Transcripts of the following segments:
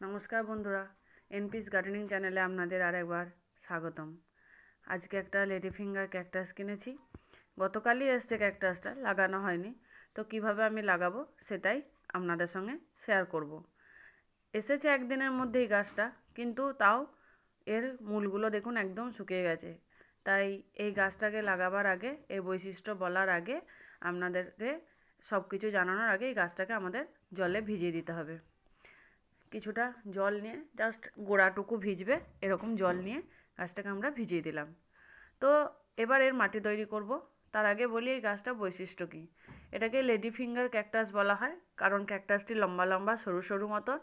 নমস্কার বন্ধুরা, এনপিস গার্ডেনিং চ্যানেলে আপনাদের আরেকবার স্বাগতম। আজকে একটা লেডি ফিঙ্গার ক্যাকটাস কিনেছি। গতকালই এসছে ক্যাকটাসটা, লাগানো হয়নি। তো কীভাবে আমি লাগাবো সেটাই আপনাদের সঙ্গে শেয়ার করব। এসেছে একদিনের মধ্যেই গাছটা, কিন্তু তাও এর মূলগুলো দেখুন একদম শুকিয়ে গেছে। তাই এই গাছটাকে লাগাবার আগে, এর বৈশিষ্ট্য বলার আগে আপনাদেরকে সব কিছু জানানোর আগে এই গাছটাকে আমাদের জলে ভিজিয়ে দিতে হবে। কিছুটা জল নিয়ে জাস্ট গোড়াটুকু ভিজবে, এরকম জল নিয়ে গাছটাকে আমরা ভিজিয়ে দিলাম। তো এবার এর মাটি তৈরি করব। তার আগে বলি এই গাছটার বৈশিষ্ট্য কী? এটাকে লেডি ফিঙ্গার ক্যাকটাস বলা হয়, কারণ ক্যাকটাসটি লম্বা লম্বা, সরু সরু মতন।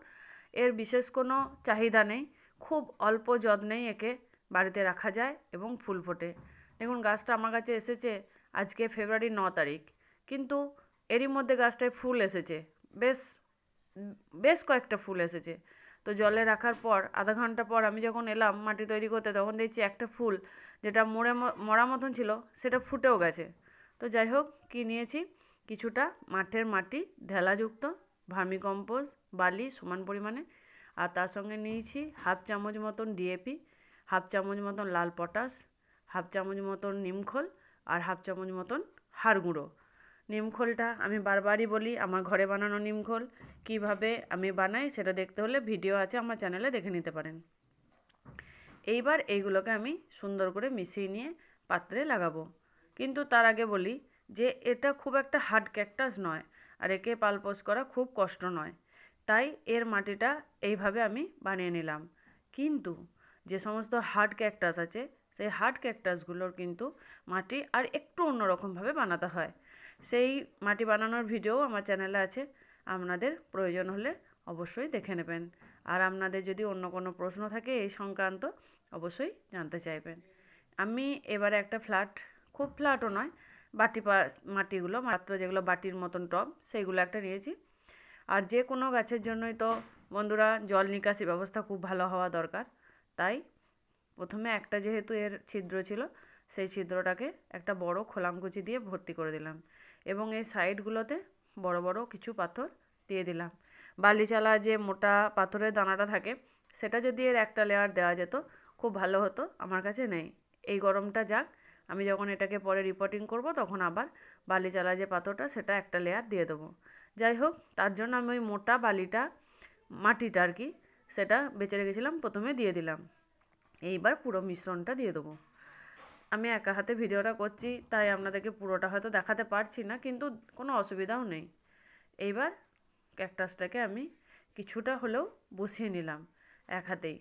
এর বিশেষ কোনো চাহিদা নেই, খুব অল্প যত্নেই একে বাড়িতে রাখা যায় এবং ফুল ফোটে। দেখুন, গাছটা আমার কাছে এসেছে আজকে ফেব্রুয়ারি ন তারিখ। কিন্তু এরই মধ্যে গাছটায় ফুল এসেছে। বেশ বেশ কয়েকটা ফুল এসেছে। তো জলে রাখার পর, আধা ঘণ্টা পর আমি যখন এলাম মাটি তৈরি করতে, তখন দেখছি একটা ফুল যেটা মরে মরা মতন ছিল, সেটা ফুটেও গেছে। তো যাই হোক, কী নিয়েছি? কিছুটা মাঠের মাটি, ঢেলাযুক্ত ভার্মি কম্পোস্ট বালি সমান পরিমাণে। আর তার সঙ্গে নিয়েছি হাফ চামচ মতন ডিএপি হাফ চামচ মতন লাল পটাশ, হাফ চামচ মতন নিমখোল আর হাফ চামচ মতন হাড় গুঁড়ো। নিমখোলটা আমি বারবারই বলি, আমার ঘরে বানানো নিমখোল কীভাবে আমি বানাই সেটা দেখতে হলে ভিডিও আছে, আমার চ্যানেলে দেখে নিতে পারেন। এইবার এইগুলোকে আমি সুন্দর করে মিশিয়ে নিয়ে পাত্রে লাগাবো। কিন্তু তার আগে বলি যে এটা খুব একটা হার্ড ক্যাকটাস নয় আর একে পালপোষ করা খুব কষ্ট নয়। তাই এর মাটিটা এইভাবে আমি বানিয়ে নিলাম। কিন্তু যে সমস্ত হার্ড ক্যাকটাস আছে, সেই হার্ড ক্যাকটাসগুলোর কিন্তু মাটি আর একটু অন্যরকমভাবে বানাতে হয়। সেই মাটি বানানোর ভিডিও আমার চ্যানেলে আছে, আপনাদের প্রয়োজন হলে অবশ্যই দেখে নেবেন। আর আপনাদের যদি অন্য কোনো প্রশ্ন থাকে এই সংক্রান্ত, অবশ্যই জানতে চাইবেন। আমি এবারে একটা ফ্ল্যাট খুব ফ্ল্যাটও নয়, বাটি মাটিগুলো, মাত্র যেগুলো বাটির মতন টব সেইগুলো একটা নিয়েছি। আর যে কোনো গাছের জন্যই তো বন্ধুরা জল নিকাশি ব্যবস্থা খুব ভালো হওয়া দরকার। তাই প্রথমে একটা যেহেতু এর ছিদ্র ছিল, সেই ছিদ্রটাকে একটা বড় খোলামকুচি দিয়ে ভর্তি করে দিলাম এবং এই সাইডগুলোতে বড় বড় কিছু পাথর দিয়ে দিলাম। বালিচালা যে মোটা পাথরের দানাটা থাকে, সেটা যদি এর একটা লেয়ার দেওয়া যেত, খুব ভালো হতো আমার কাছে নেই। এই গরমটা যাক, আমি যখন এটাকে পরে রিপোর্টিং করব, তখন আবার বালিচালা যে পাথরটা, সেটা একটা লেয়ার দিয়ে দেবো। যাই হোক, তার জন্য আমি ওই মোটা বালিটা, মাটিটা আর কি সেটা বেঁচে রেখেছিলাম, প্রথমে দিয়ে দিলাম। এইবার পুরো মিশ্রণটা দিয়ে দেবো। আমি একা হাতে ভিডিওটা করছি, তাই আপনাদেরকে পুরোটা হয়তো দেখাতে পারছি না, কিন্তু কোনো অসুবিধাও নেই। এইবার ক্যাকটাসটাকে আমি কিছুটা হলেও বসিয়ে নিলাম এক হাতেই।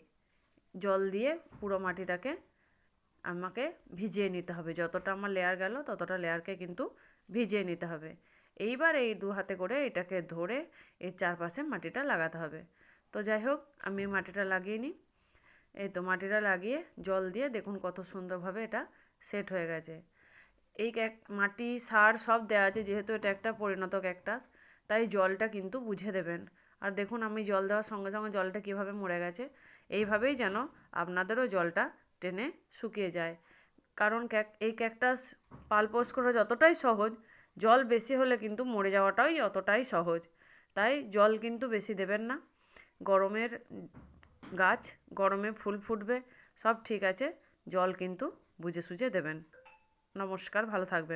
জল দিয়ে পুরো মাটিটাকে আমাকে ভিজিয়ে নিতে হবে। যতটা আমার লেয়ার গেল, ততটা লেয়ারকে কিন্তু ভিজিয়ে নিতে হবে। এইবার এই দু হাতে করে এটাকে ধরে এর চারপাশে মাটিটা লাগাতে হবে। তো যাই হোক আমি মাটিটা লাগিয়ে নিই। এই তো মাটিটা লাগিয়ে জল দিয়ে দেখুন কত সুন্দরভাবে এটা সেট হয়ে গেছে। এই ক্যাক মাটি, সার সব দেওয়া আছে, যেহেতু এটা একটা পরিণত ক্যাকটাস তাই জলটা কিন্তু বুঝে দেবেন। আর দেখুন, আমি জল দেওয়ার সঙ্গে সঙ্গে জলটা কীভাবে মরে গেছে, এইভাবেই যেন আপনাদেরও জলটা টেনে শুকিয়ে যায়। কারণ ক্যাক, এই ক্যাকটাস পালপোষ করা যতটাই সহজ, জল বেশি হলে কিন্তু মরে যাওয়াটাই অতটাই সহজ। তাই জল কিন্তু বেশি দেবেন না। গরমের গাছ, গরমে ফুল ফুটবে, সব ঠিক আছে, জল কিন্তু বুঝে সুঝে দেবেন। নমস্কার, ভালো থাকবেন।